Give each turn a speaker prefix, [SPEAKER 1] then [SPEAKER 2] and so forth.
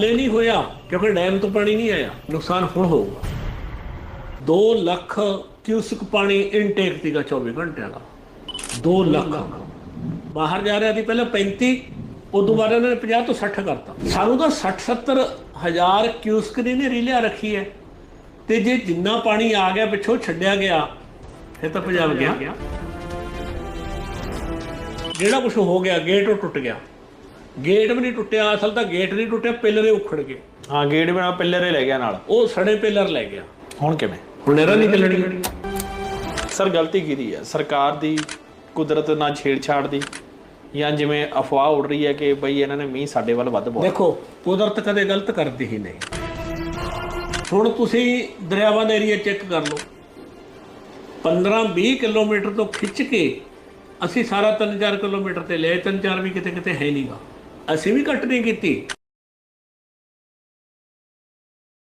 [SPEAKER 1] ਹਲੇ ਨਹੀਂ ਹੋਇਆ, ਕਿਉਂਕਿ ਡੈਮ ਤੋਂ ਪਾਣੀ ਨਹੀਂ ਆਇਆ। ਨੁਕਸਾਨ ਹੁਣ ਹੋਊਗਾ। 2 ਲੱਖ ਕਿਊਸਕ ਪਾਣੀ ਇਨਟੇਕ ਸੀਗਾ 24 ਘੰਟਿਆਂ ਦਾ। 2 ਲੱਖ। ਬਾਹਰ ਜਾ ਰਿਹਾ ਸੀ ਪਹਿਲਾਂ 35 ਉਦੋਂ ਬਾਅਦ ਇਹਨਾਂ ਨੇ 50 ਤੋਂ 60 ਕਰਤਾ। ਸਾਨੂੰ ਤਾਂ 60 70 ਹਜ਼ਾਰ ਕਿਊਸਕ ਦੀ ਨੇ ਲਿਆ ਰੱਖੀ ਹੈ। ਤੇ ਜੇ ਜਿੰਨਾ ਪਾਣੀ ਆ ਗਿਆ, ਪਿੱਛੋਂ ਛੱਡਿਆ ਗਿਆ, ਫਿਰ ਤਾਂ ਪੰਜਾਬ ਗਿਆ। ਜਿਹੜਾ ਕੁਝ ਹੋ ਗਿਆ, ਗੇਟ ਉਹ ਟੁੱਟ ਗਿਆ। ਗੇਟ ਵੀ ਨਹੀਂ ਟੁੱਟਿਆ ਅਸਲ ਤਾਂ ਗੇਟ ਨਹੀਂ ਟੁੱਟਿਆ ਪਿੱਲਰ ਹੀ ਉਖੜ ਗਏ।
[SPEAKER 2] ਹਾਂ ਗੇਟ ਬਣਾ ਪਿੱਲਰ ਹੀ ਲੈ ਗਿਆ ਨਾਲ।
[SPEAKER 1] ਉਹ ਸੜੇ ਪਿੱਲਰ ਲੈ ਗਿਆ।
[SPEAKER 2] ਹੁਣ ਕਿਵੇਂ?
[SPEAKER 1] ਹੁਣ ਨਹਿਰਾਂ ਨਹੀਂ ਚੱਲਣੀ
[SPEAKER 2] ਸਰ ਗਲਤੀ ਕਿਹਦੀ ਹੈ ਸਰਕਾਰ ਦੀ ਕੁਦਰਤ ਨਾਲ ਛੇੜਛਾੜ ਦੀ? ਜਾਂ ਜਿਵੇਂ ਅਫਵਾਹ ਉੱਡ ਰਹੀ ਹੈ ਕਿ ਬਈ ਇਹਨਾਂ ਨੇ ਮੀਂਹ ਸਾਡੇ ਵੱਲ ਵੱਧ ਬਹੁਤ
[SPEAKER 1] ਦੇਖੋ ਕੁਦਰਤ ਕਦੇ ਗਲਤ ਕਰਦੀ ਹੀ ਨਹੀਂ। ਹੁਣ ਤੁਸੀਂ ਦਰਿਆਵਾਂ ਦਾ ਏਰੀਆ ਚੈੱਕ ਕਰ ਲਓ। 15-20 ਕਿਲੋਮੀਟਰ ਤੋਂ ਖਿੱਚ ਕੇ ਅਸੀਂ ਸਾਰਾ 3-4 ਕਿਲੋਮੀਟਰ ਤੇ ਲਏ 3-4 ਵੀ ਕਿਤੇ ਕਿਤੇ ਹੈ ਨਹੀਂਗਾ। ਅਸੀਂ ਵੀ ਕੱਟ ਨਹੀਂ ਕੀਤੀ।